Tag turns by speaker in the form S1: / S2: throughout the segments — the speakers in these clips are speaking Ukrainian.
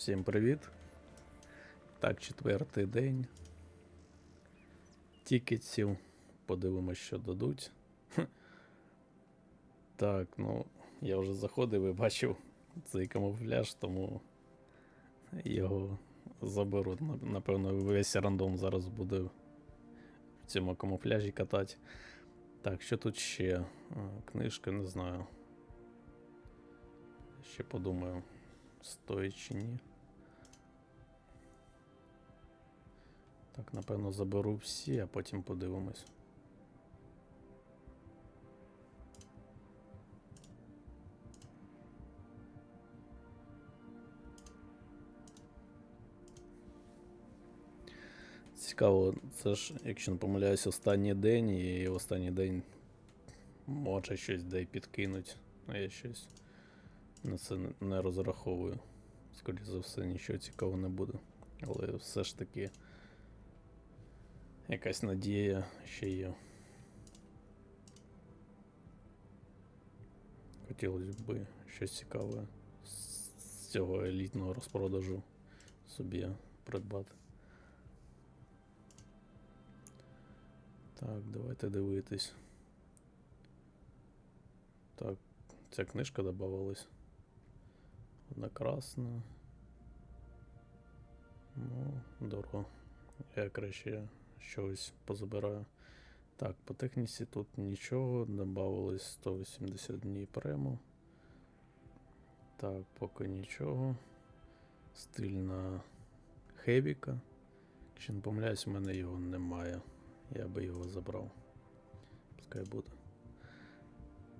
S1: Всім привіт. Так, четвертий день. Тікетсів. Подивимось, що дадуть. Так, ну, я вже заходив і бачив цей камуфляж, тому його заберу. Напевно, весь рандом зараз буде в цьому камуфляжі катати. Так, що тут ще? А, Книжка, не знаю. Ще подумаю, стоїть чи ні. Так, напевно, заберу всі, а потім подивимось. Цікаво, це ж, якщо не помиляюсь, останній день, і останній день може щось де підкинуть, а я щось на це не розраховую. Скоріше за все, нічого цікавого не буде. Але все ж таки якась надія ще є. Хотілося б щось цікаве з цього елітного розпродажу собі придбати. Так, давайте дивитись. Так, ця книжка додавалась. Одна красна. Ну, дорого. Я краще щось позабираю. Так, по техніці тут нічого. Добавилось 180 днів прему. Так, поки нічого. Стиль на Хевіка. Якщо не помиляюсь, у мене його немає. Я би його забрав. Пускай буде.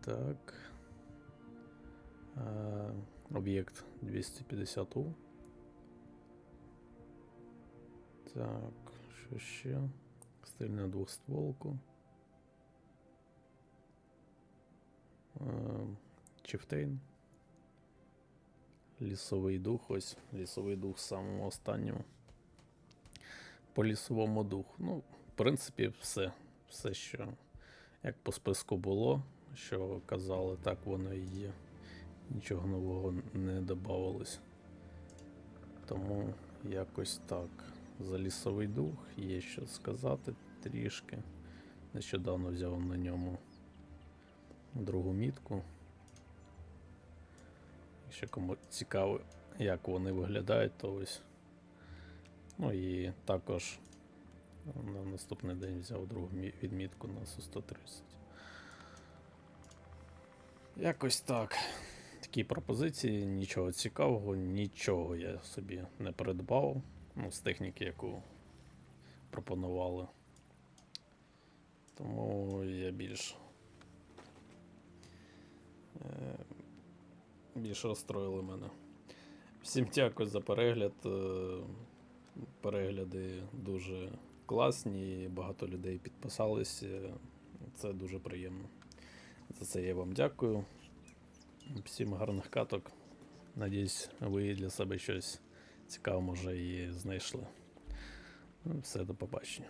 S1: Так. Об'єкт 250У. Так, що ще? Стиль на двохстволку. Чифтейн. Лісовий дух, ось лісовий дух в самому останньому. По лісовому духу. Ну, в принципі, все. Все, що як по списку було, що казали, так воно і є. Нічого нового не додавалось. Тому якось так. За лісовий дух є що сказати трішки. Нещодавно взяв на ньому другу мітку. Якщо кому цікаво, як вони виглядають, то ось. Ну і також на наступний день взяв другу відмітку на Су-130. Якось так. Такі пропозиції, нічого цікавого, нічого я собі не придбав. Ну, з техніки, яку пропонували. Тому я більш. Е, більш розстроїли мене. Всім дякую за перегляд. е, Перегляди дуже класні, багато людей підписались. е, Це дуже приємно. За це я вам дякую. Всім гарних каток. Надіюсь, ви для себе щось цікаве, може, її знайшли. Ну, Все, до побачення.